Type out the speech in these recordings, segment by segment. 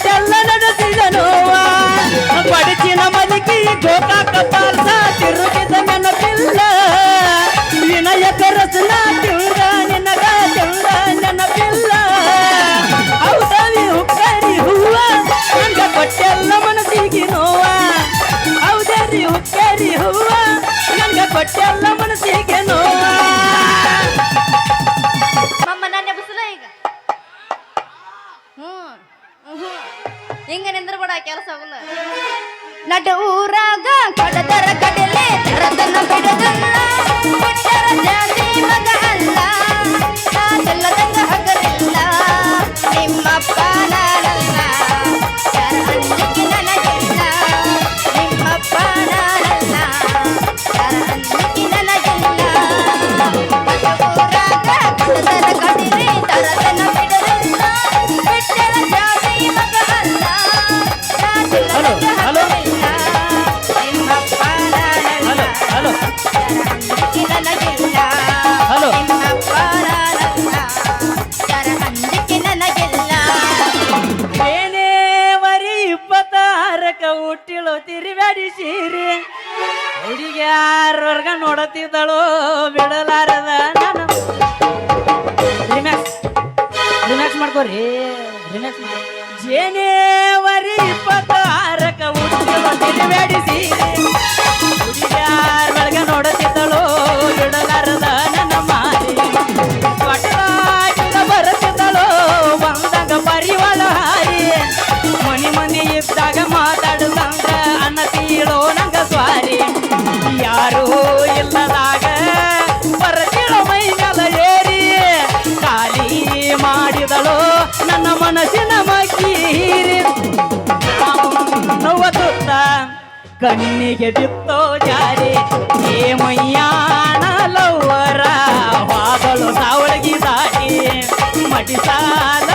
ಅಟ್ಟೆಲ್ಲ ನಡೆಸಿದ ನೋವ ಮಲಗಿ ಗೋಕಾಕ ಪಾಲ್ಸ ತಿರುಗಿದ ನೆನಪಿಲ್ಲ. ವಿನಯ ಕರಸಲ ತಿಳ್ದ, ನಿನಗ ತಿಳ್ದ ನೆನಪಿಲ್ಲ. ಔಷಧಿ ಹುಕ್ಕರಿ ಹೂವ? ನಂಗ ಕೊಟ್ಟೆಲ್ಲ ಮನಸ್ಸಿಗೆ ನೋವ. ಔಷಧಿ ಹುಕ್ಕರಿ ಹೂವ? ನಂಗ ಕೊಟ್ಟೆಲ್ಲ i ನೋಡತ್ತಿದ್ದಾಳು ಬಿಡಲಾರದ ನಾನು. ರಿಮ್ಯಾಕ್ಸ್ ರಿಮ್ಯಾಕ್ಸ್ ಮಾಡ್ಕೋರಿ. ರಿಮ್ಯಾಕ್ಸ್ ಮಾಡಿ. ಜೇನೇವರಿ ಇಪ್ಪತ್ತಾರಕ ಉತ್ಸವ ಬೇಡಿಸಿ. ಕಣ್ಣಿಗೆ ಬಿತ್ತೋ ಜಾರಿ. ಏ ಹೇಮಯ್ಯಾಣಲವರ ವಾದಳು ಸಾವಳಗಿ ದಾಟಿ ಮಡಿಸಾರ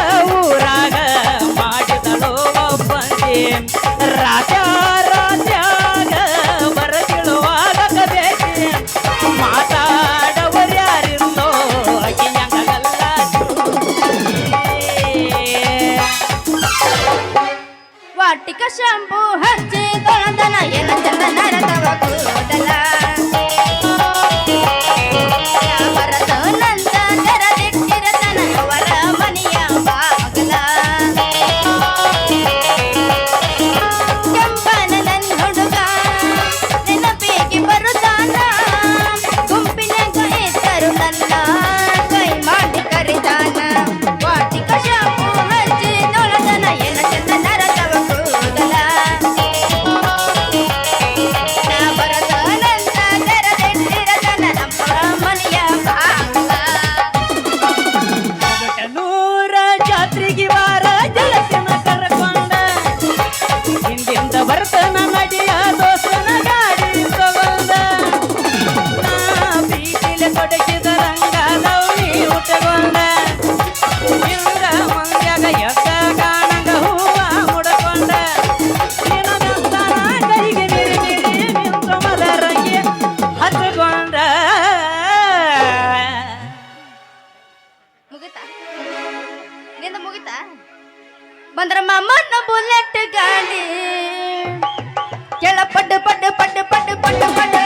பட்டு பட்டு பட்டு பட்டு பட்டு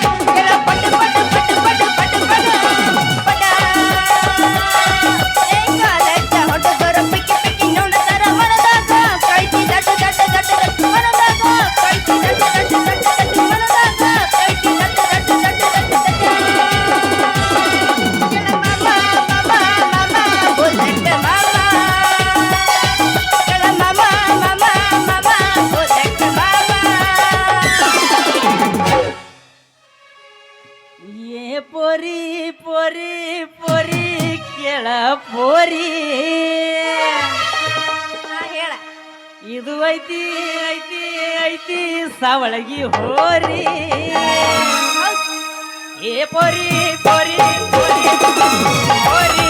ಏ ಪೊರಿ ಪೊರಿ ಪೊರಿ ಕೇಳ ಪೊರಿ. ಹೇಳ. ಇದು ಐತಿ ಐತಿ ಐತಿ ಸವಳಗಿ ಹೋರಿ. ಏ ಪೊರಿ ಪೊರಿ ಪೊರಿ ಪೊರಿ.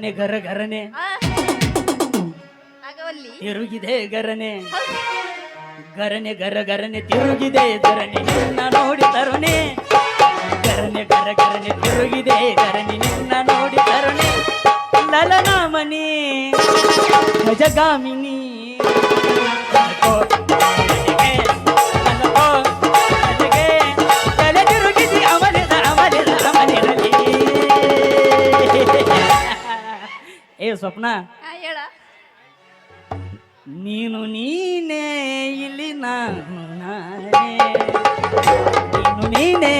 ಗರನೆ ಗರ ಗರನೆ. ತಿರುಗಿದೆ ಗರನೆ. ಗರನೆ ಗರ ಗರನೆ ತಿರುಗಿದೆ ಗರನೆ. ನಿನ್ನ ನೋಡಿ ತರುಣೆ. ಗರನೆ ಗರ ಗರನೆ ತಿರುಗಿದೆ ಗರನೆ. ನಿನ್ನ ನೋಡಿ ತರುಣೆ. ಲಲನಾಮನಿ. ಗಜಗಾಮಿನಿ. ಸ್ವಪ್ನ? ಹೇಳ. ನೀನು ನೀನೇ ಇಲ್ಲಿ ನಾನು ನಾನೇ. ನೀನು ನೀನೇ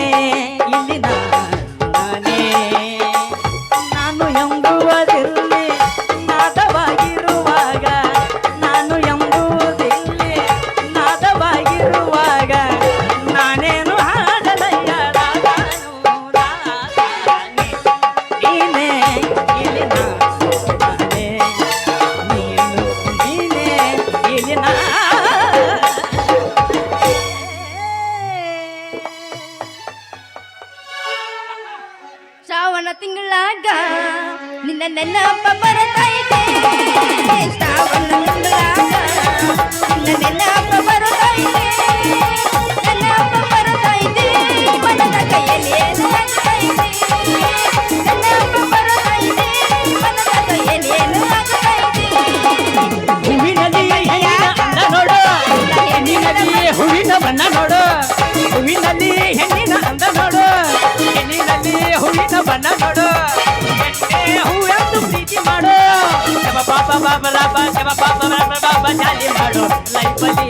ಶ್ರಾವಣ ತಿಂಗಳಾಗ ನಿನ್ನ ನೆನಪ ಬರತೈತೆ ಶ್ರಾವಣ ತಿಂಗಳಾಗ ನಿನ್ನ ನೆನಪ ಬರತೈತೆ ನೆನಪ ಬರತೈತೆ ಮನದ ಕೈಯಲ್ಲಿ ಏನು ಆಗ್ತೈತೆ. ನೆನಪ ಬರತೈತೆ ಮನದ ಕೈಯಲ್ಲಿ ಏನು ಆಗ್ತೈತೆ. ಹೂವಿನಲ್ಲಿ ಹೆಣ್ಣಿನ ಅಂದ ನೋಡು. ಹೆಣ್ಣಿನಲ್ಲಿ ಹೂವಿನ ಬಣ್ಣ ನೋಡು. ಹೂವಿನಲ್ಲಿ ಹೆಣ್ಣಿನ ಬಣ್ಣ ನೋಡು ಹೆಣ್ಣೆ ಹೂವೆಂದು ಪ್ರೀತಿ ಮಾಡು ಶವ ಪಾಪ ಬಾಬ ಲಾಭ ಶವ ಪಾಪ ಬಾಬ ಬಾಬ ಜಾಲಿ ಮಾಡು ಲೈಫಲ್ಲಿ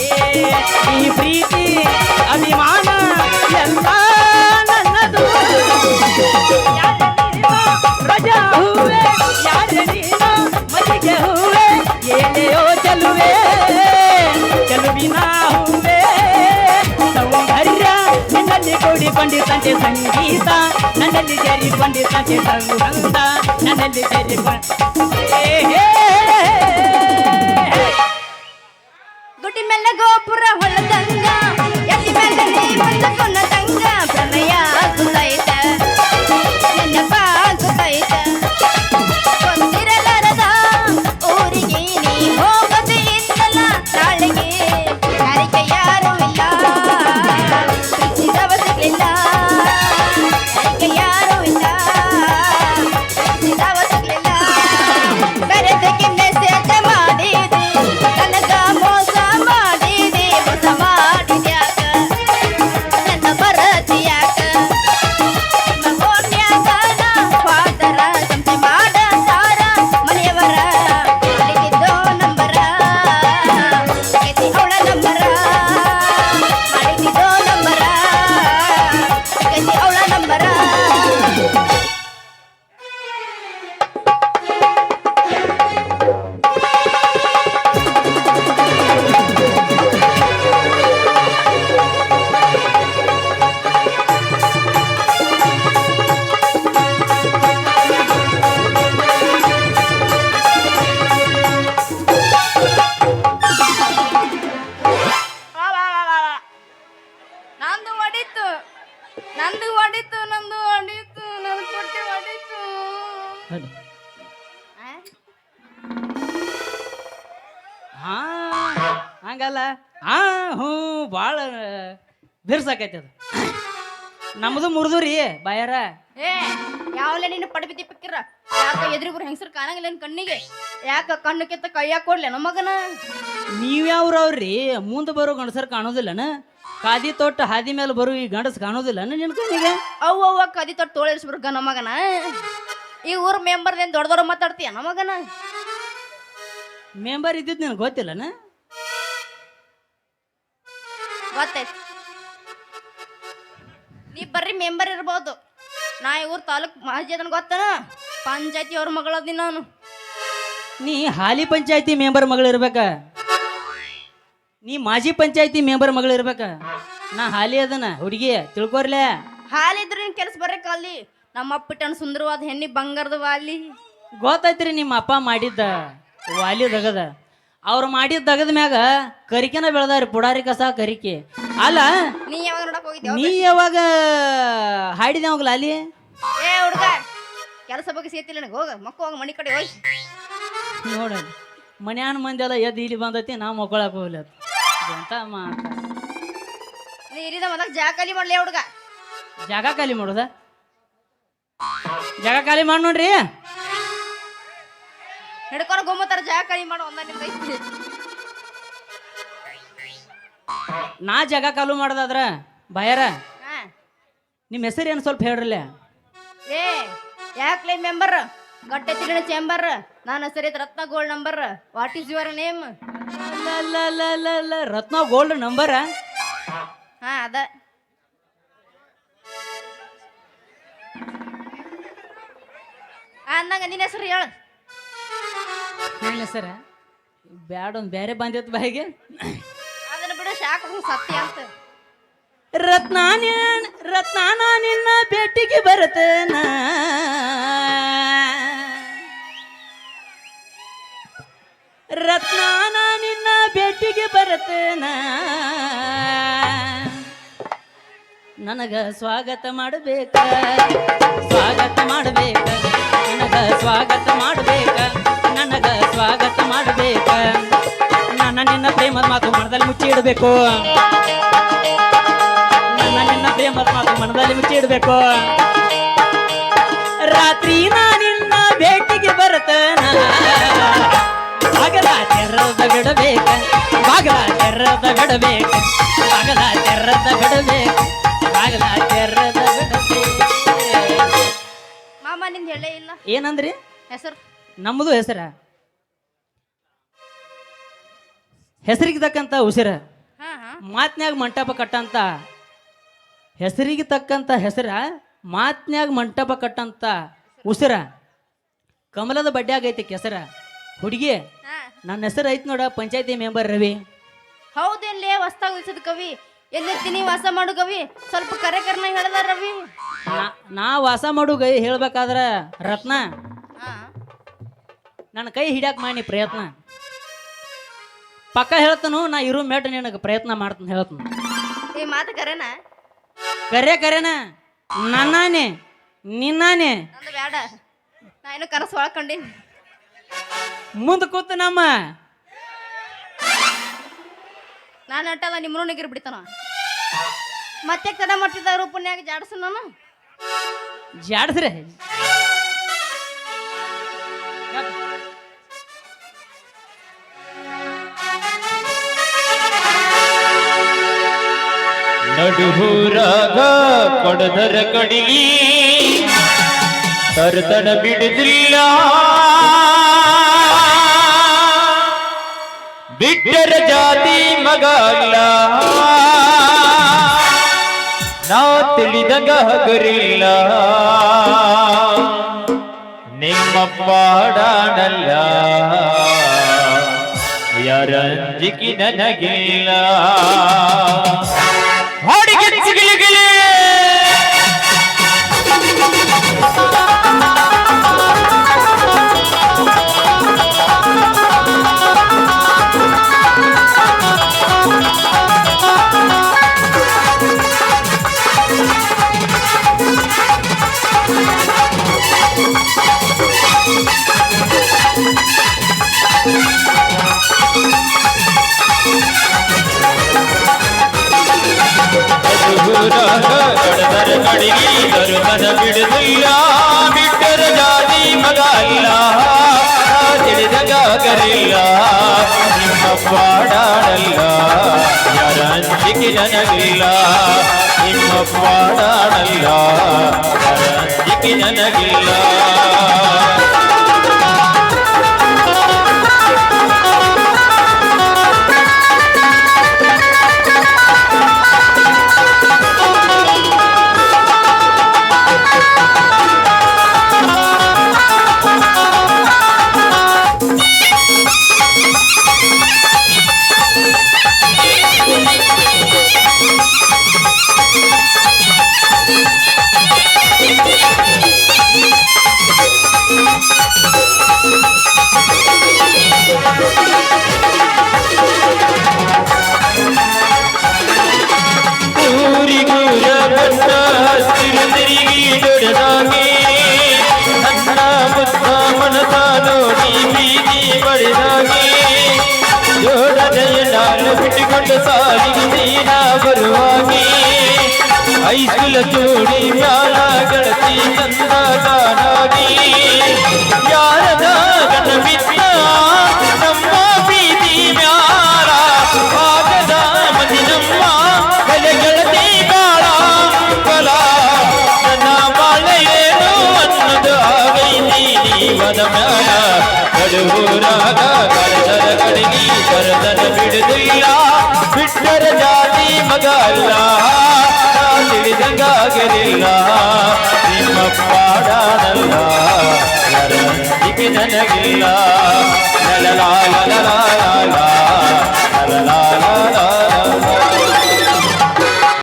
ಈ ಪ್ರೀತಿ ಅಭಿಮಾನ ಎಲ್ಲ ನನ್ನದು ಯಾರೇ ನೀನು ರಜಾ ಹೂವೆ ಯಾರೇ ನೀನು ಮಲ್ಲಿಗೆ ಹೂವೆ ಏನೆಯೋ ಚೆಲುವೆ ಚೆಲುವಿನ ಹೂವೆ ಸೌಂದರ್ಯ ನನ್ನಲ್ಲಿ ಕೂಡಿಕೊಂಡಿದ್ದಂತೆ ಸಂಗೀತ. ನನ್ನಲ್ಲಿ ಸೇರಿಕೊಂಡಿದ್ದಂತೆ ಸಂಗೀತ ನನ್ನಲ್ಲಿ ಸೇರಿಕೊಂಡ ಬಿರ್ಸಾಕೈತಿ ಅದು. ನಮ್ದು ಮುರಿದು ರೀ ಬಾಯಾರ. ಏ ಯಾವಲ್ಲ ನೀನು ಪಡಬಿದ್ದಿ ಪಿಕ್ಕಿರ ಯಾಕ ಎದುರಿಗುರು ಹೆಂಗಸರು ಕಾಣಂಗಿಲ್ಲ ನಿನ್ ಕಣ್ಣಿಗೆ? ಯಾಕ ಕಣ್ಣು ಕೆತ್ತ ಕೈಯಾಗ ಕೊಡ್ಲೆ ಮಗನ? ನೀವ್ಯಾವ್ರವ್ರಿ ಮುಂದೆ ಬರೋ ಗಂಡಸರ್ ಕಾಣೋದಿಲ್ಲನ? ಕಾದಿ ತೊಟ್ಟು ಹಾದಿ ಮೇಲೆ ಬರು ಈ ಗಂಡಸ್ ಕಾಣೋದಿಲ್ಲ ನಿನ್ ಕಣ್ಣಿಗೆ? ಅವ್ವ ಅವ್ವ ಕದಿ ತೊಟ್ಟು ತೋಳಿಸ್ಬಿಡ್ಗ ಮಗನ. ಈ ಊರ್ ಮೆಂಬರ್ದೇನ್ ದೊಡ್ಡ ದೊಡ್ಡ ಮಾತಾಡ್ತೀಯ ನಮಗನ ಮೆಂಬರ್ ಇದ್ದಿದ್ದು ನಿನಗೆ ಗೊತ್ತಿಲ್ಲನ? ಗೊತ್ತೈತಿ. ಬರ್ರಿ ಮೆಂಬರ್ ಇರ್ಬೋದು. ನಾ ಇವ್ರ ತಾಲೂಕು ಮಾಜಿ ಅದನ್ ಗೊತ್ತನ? ಪಂಚಾಯತಿ ಅವ್ರ ಮಗಳದಿ ನಾನು. ನೀ ಹಾಲಿ ಪಂಚಾಯತಿ ಮೆಂಬರ್ ಮಗಳು ಇರ್ಬೇಕ. ನೀ ಮಾಜಿ ಪಂಚಾಯತಿ ಮೆಂಬರ್ ಮಗಳು ಇರ್ಬೇಕ. ನಾ ಹಾಲಿ ಅದನ ಹುಡುಗಿ ತಿಳ್ಕೊರ್ಲೆ? ಹಾಲಿದ್ರೆ ನಿನ್ ಕೆಲಸ ಬರ್ರಿ ಕಾಲಿ ನಮ್ಮ ಅಪ್ಪಿಟ್ಟನ್ ಸುಂದರವಾದ ಹೆಣ್ಣಿ ಬಂಗಾರದ ವಾಲಿ. ಗೊತ್ತಾಯ್ತ್ರಿ ನಿಮ್ಮ ಅಪ್ಪ ಮಾಡಿದ್ದ ವಾಲಿ ದಗದ. ಅವ್ರು ಮಾಡಿದ ತಗದ ಮ್ಯಾಗ ಕರಿಕೆನ ಬೆಳೆದಾರಿ ಪುಡಾರಿ ಕಸ ಕರಿಕೆ. ಅಲ್ಲ ನೀ ಯಾವಾಗ ನೋಡಕ್ ಹೋಗಿದ್ದೆ ನೀ ಯಾವಾಗ ಹಾಡಿದೆ ಅವಾಗಲ್ಲ ಅಲ್ಲಿ ಏ ಹುಡುಗ ಕೆಲಸ ಬಗ್ಗೆ ಸೇತಿಲ್ಲ ನನಗೆ. ಹೋಗ ಮಕ್ಕ ಹೋಗ ಮನಿ ಕಡೆ ಹೋಗಿ ನೋಡ ಮನ್ಯಾನ ಮಂದಿ ಎಲ್ಲ ಎದ್ದು ಇಲ್ಲಿ ಬಂದೈತಿ ನಾ ಮಕ್ಕಳಕ್ಕೆ ಹೋಗ್ಲತ್ತ ಎಂತ ಮಾತ. ನೀ ಇರಿದ ಜಾಗ ಖಾಲಿ ಮಾಡ್ಲಿ ಹುಡುಗ. ಜಾಗ ಖಾಲಿ ಮಾಡೋದ? ಜಾಗ ಖಾಲಿ ಮಾಡಿ ನೋಡ್ರಿ. ಹಿಡ್ಕೊಂಡು ಗೊಮ್ಮತ್ತಾರ ಜಾಕಲಿ ಮಾಡು ಒಂದ ಐತಿ ನಾ ಜಾಗ ಕಾಲು ಮಾಡೋದಾದ್ರ ಬಾಯರ ಹಾ. ನಿಮ್ಮ ಹೆಸರು ಏನು ಸ್ವಲ್ಪ ಹೇಳ್ರಲ್ಲ? ಏ ಯಾಕ್ಲೆ ಮೆಂಬರ್ ಗಟ್ಟೆ ತಿರುಣ ಚೇಂಬರ್ ನನ್ನ ಹೆಸರು Ratna gold number what is your name Ratna gold number ಹಾ ಅದ. ಆ, ಅಂದಂಗ ನಿನ್ನ ಹೆಸರು ಹೇಳು. ನನ್ನ ಸರ. ಬ್ಯಾಡ ಒಂದು ಬೇರೆ ಬಂದಿತ್ತು ಬಾಯಿಗೆ. ಅದನ್ನ ಬಿಡು ಶಾಕ್ ಸತ್ಯ ಅಂತ. ರತ್ನಾನ ರತ್ನಾನ ನಿನ್ನ ಭೇಟಿಗೆ ಬರತನ ರತ್ನಾನ ನಿನ್ನ ಭೇಟಿಗೆ ಬರತನ ನನಗ ಸ್ವಾಗತ ಮಾಡಬೇಕ. ಸ್ವಾಗತ ಮಾಡಬೇಕ. ನನಗ ಸ್ವಾಗತ ಮಾಡಬೇಕ. ನನಗ ಸ್ವಾಗತ ಮಾಡಬೇಕ. ನನ್ನ ನಿನ್ನ ಪ್ರೇಮದ ಮಾತು ಮನದಲ್ಲಿ ಮುಚ್ಚಿ ಇಡಬೇಕು. ನನ್ನ ನಿನ್ನ ಪ್ರೇಮದ ಮಾತು ಮನದಲ್ಲಿ ಮುಚ್ಚಿ ಇಡಬೇಕು. ರಾತ್ರಿ ನಾ ನಿನ್ನ ಭೇಟಿಗೆ ಬರತನ. ಬಾಗಲ ತೆರದ ಬಿಡಬೇಕ. ಬಾಗಲ ತೆರದ ಬಿಡಬೇಕ. ಬಾಗಲ ತೆರದ ಬಿಡಬೇಕ. ಬಾಗಲ ತೆರದ ಮಾಮ ನಿಂದ ಹೇಳೇ ಇಲ್ಲ? ಏನಂದ್ರಿ? ಹೆಸರು? ನಮ್ಮದು ಹೆಸರ? ಹೆಸರಿಗೆ ತಕ್ಕಂತ ಉಸಿರ. ಹಾ ಹಾ. ಮಾತ್ನ್ಯಾಗ ಮಂಟಪ ಕಟ್ಟಂತ. ಹೆಸರಿಗೆ ತಕ್ಕಂತ ಹೆಸರ ಮಾತ್ನ್ಯಾಗ ಮಂಟಪ ಕಟ್ಟಂತ ಉಸಿರ. ಕಮಲದ ಬಡ್ಡ್ಯಾಗ ಐತಿ ಕೆಸರ. ಹುಡುಗಿ ಹಾ. ನನ್ನ ಹೆಸರು ಐತಿ ನೋಡ ಪಂಚಾಯತಿ ಮೆಂಬರ್ ರವಿ. ಹೌದೇನ್ಲೇ ಹೊಸ್ತಾಗ ಉಳಿಸದ ಕವಿ. ಎಲ್ಲಿರ್ತೀನಿ ವಾಸ ಮಾಡು ಕವಿ. ಸ್ವಲ್ಪ ಕರೆ ಕರ್ನ ಹೇಳ್ದ ರವಿ. ನಾ- ನಾ ವಾಸ ಮಾಡು ಗೈ ಹೇಳ್ಬೇಕಾದ್ರ ರತ್ನ. ಹಾ. ನನ್ನ ಕೈ ಹಿಡ್ಯಾಕ ಮಾಡಿ ಪ್ರಯತ್ನ. ಪಕ್ಕ ಹೇಳ್ತನು ನಾ ಇರು ಮೇಟ ನಿನಗೆ ಪ್ರಯತ್ನ ಮಾಡ್ತೀನಿ ಹೇಳ್ತನು. ಈ ಮಾತು ಕರೆನ? ಕರೆ ಕರೆನ? ನನ್ನಾನೆ ನಿನ್ನಾನೆ. ನಂದು ಬೇಡ ನಾ ಏನು ಕನಸು ಒಳ್ಕೊಂಡೀನಿ. ಮುಂದೆ ಕೂತು ನಮ್ಮ. ನಾನು ಅಟ್ಟಲ್ಲ ನಿಮ್ಮನು ನಿಗಿರ್ ಬಿಡ್ತಾನ ಮತ್ತೆ ತಡ ಮಾಡ್ತಿದ್ದ ಪುಣ್ಯಾಗ ಜಾಡ್ಸು ನಾನು. ಜಾಡ್ಸ್ರೆ. ನಡುಹೂರಾಗ ಕೊಡದರ ಕಡಿಲಿ. ತರತಡ ಬಿಡುದಿಲ್ಲ. ಬಿಟ್ಟರ ಜಾತಿ ಮಗ ಅಲ್ಲ. ನಾ ತಿಳಿದಂಗ ಹಗರಿಲ್ಲ. ನಿಮ್ಮ ಪಾಡಾಡಲ್ಲ ಯಾರಂಜಿಕಿ ನನಗಿಲ್ಲ. ಕಡಿಗಿ ತರುತನ ಬಿಡುದಿಲ್ಲ ಬಿಟ್ಟರ ಜಾತಿ ಮಗ ಅಲ್ಲ ತಿಳಿದಂಗಾಗಲಿಲ್ಲ ನಿಮ್ಮ ಪಾಡಾಡಲ್ಲ ಯಾರ ಅಂಜಿಕೆ ನನಗಿಲ್ಲ ನಿಮ್ಮ ಪಾಡಾಡಲ್ಲ ಯಾರ ಅಂಜಿಕೆ ನನಗಿಲ್ಲ ಐಸುಲ ಚೂಡಿ ಮ್ಯಾಲ ಗೆಳತಿ ಚಂದ ಕಾಣಾಗಿ ಯಾರದ ಗಣ ಬಿದ್ದ ನಮ್ಮ ಬೀದಿ ಮ್ಯಾಲ ಆಗದ ಮದಿ ನಮ್ಮ ಬೆಲೆ ಗೆಳತಿ ಬಾಳ ಬಲ ನನ್ನ ಬಾಳೆ ಏನು ಅನ್ನೋದು ಆಗೈತಿ ನೀವದ ಮ್ಯಾಲ ಕಡುವೂರಾಗ ಕಳೆದರ ಕಡೆಗಿ ಕರೆದರ ಬಿಡುದಿಲ್ಲ ಬಿಟ್ಟರ ಜಾತಿ ಮಗ ವಿಧಗಾಗಲಿಲ್ಲ ನಿಮ್ಮ ಪಾಡಾನಲ್ಲ ನರನಂತಿಕೆ ನನಗಿಲ್ಲ ಲಲಲಾ ಲಲಲಾ ಲಲಲಾ